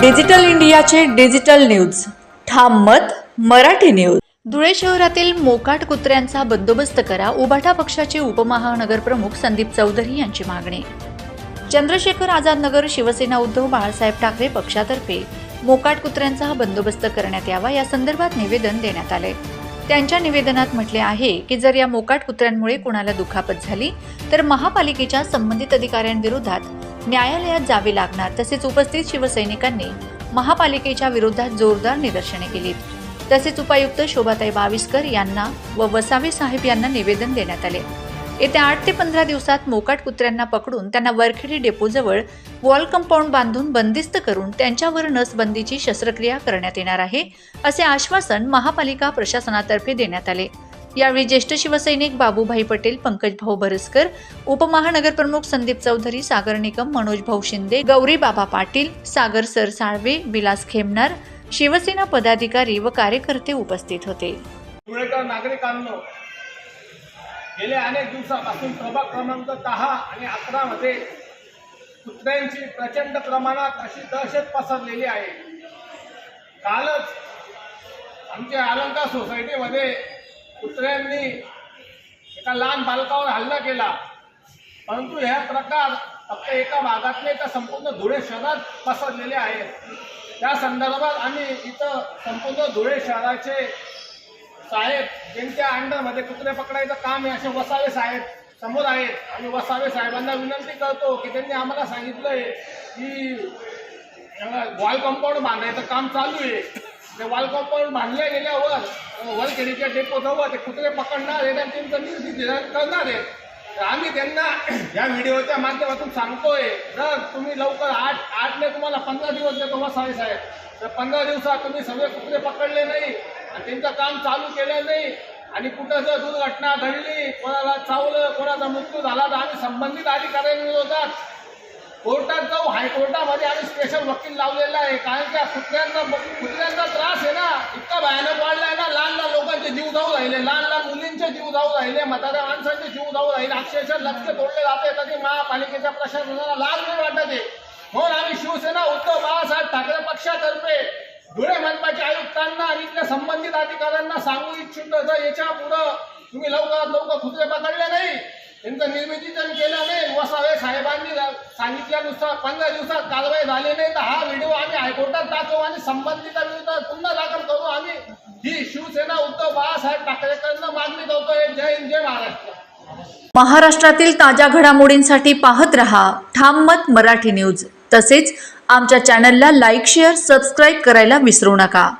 Digital इंडियाचे digital news. ठाम मत मराठी न्यूज. धुळे शहरातील मोकाट कुत्र्यांचा बंदोबस्त करा उबाटा पक्षाचे उपमहानगरप्रमुख संदीप चौधरी यांची मागणी. चंद्रशेखर आझाद नगर शिवसेना उद्धव बाळासाहेब ठाकरे पक्षातर्फे मोकाट कुत्र्यांचा बंदोबस्त करण्यात यावा या संदर्भात निवेदन देण्यात आले. त्यांच्या निवेदनात म्हटले आहे की जर या मोकाट कुत्र्यांमुळे कुणाला दुखापत झाली तर महापालिकेच्या संबंधित अधिकाऱ्यांविरोधात न्यायालयात जावे लागणार तसेच उपस्थित शिवसैनिकांनी महापालिकेच्या विरोधात जोरदार निदर्शने केली तसेच उपायुक्त शोभाताई बाविस्कर यांना व वसावे साहेब यांना निवेदन देण्यात आले. येत्या आठ ते पंधरा दिवसात मोकाट कुत्र्यांना पकडून त्यांना वरखेडी डेपोजवळ वॉल कंपाऊंड बांधून बंदिस्त करून त्यांच्यावर नसबंदीची शस्त्रक्रिया करण्यात येणार आहे असे आश्वासन महापालिका प्रशासनातर्फे देण्यात आले. यावेळी ज्येष्ठ शिवसैनिक बाबूभाई पटेल पंकजभाऊ भरसकर उपमहानगरप्रमुख संदीप चौधरी सागर निकम मनोजभाऊ शिंदे गौरी बाबा पाटील सागर सर साळवे विलास खेमनार शिवसेना पदाधिकारी व कार्यकर्ते उपस्थित होते. नागरिकांनो गेल्या अनेक दिवसापासून प्रभाग क्रमांक दहा आणि अकरा मध्ये कुत्र्यांची प्रचंड प्रमाणात अशी दहशत पसरलेली आहे. कालच आमच्या अलंका सोसायटीमध्ये कुत्र्यांनी एका लहान बालकावर हल्ला केला. परंतु ह्या प्रकार फक्त एका भागातले नाही तर संपूर्ण धुळे शहरात पसरलेले आहेत. त्या संदर्भात आम्ही इथं संपूर्ण धुळे शहराचे साहेब ज्यांच्या अंडरमध्ये कुत्रे पकडायचं काम आहे असे वसावे साहेब समोर आहेत. आणि वसावे साहेबांना विनंती करतो की त्यांनी आम्हाला सांगितलंय की वॉल कंपाऊंड बांधायचं काम चालू आहे. ते वॉल कंपाऊंड बांधल्या गेल्यावर वरखेडीच्या जाऊ ते कुत्रे पकडणार आहेत आणि त्यांचं निर्देश करणार आहेत तर आम्ही त्यांना या व्हिडिओच्या माध्यमातून सांगतोय जर तुम्ही लवकर आठ आठने तुम्हाला पंधरा दिवस देतो वसावे साहेब. तर पंधरा दिवसात तुम्ही सगळे कुत्रे पकडले नाही आणि त्यांचं काम चालू केलं नाही आणि कुठं जर दुर्घटना घडली कोणाला चावलं कोणाचा मृत्यू झाला तर आम्ही संबंधित अधिकाऱ्यांविरोधात कोर्टात जाऊ. हायकोर्टामध्ये आम्ही स्पेशल वकील लावलेला आहे. कारण त्या कुत्र्यांचा कुत्र्यांचा त्रास आहे ना इतका भयानक वाढलाय ना लहान लहान लोकांचे जीव जाऊ राहिले लहान लहान जीव जाऊ राहिले म्हाताऱ्या माणसांचे जीव जाऊ राहिले अक्षरशः लक्ष तोडले जाते. तरी महापालिकेच्या प्रशासनाला लाज नाही वाटत आहे. म्हणून आम्ही शिवसेना उद्धव बाळासाहेब ठाकरे पक्षातर्फे धुळे मनपाच्या आयुक्तांना आणि इथल्या संबंधित अधिकाऱ्यांना सांगू इच्छितो. जर याच्या पुढं तुम्ही लवकरात लवकर कुत्रे पकडले नाही त्यांचं निर्मितीकरण केलं नाही वसावे साहेबांनी सांगितल्यानुसार पंधरा दिवसात कारवाई झाली नाही तर हा व्हिडिओ आम्ही हायकोर्टात दाखवू आणि संबंधितांविरुद्ध पुन्हा दाखल करू. आम्ही ही शिवसेना उद्धव बाळासाहेब ठाकरेकडनं मागणी करतोय जय हिंद जय महाराष्ट्र. महाराष्ट्रातील ताज्या घडामोडींसाठी पाहत रहा ठाम मत मराठी न्यूज. तसेच आमच्या चॅनलला लाईक शेअर सबस्क्राईब करायला विसरू नका.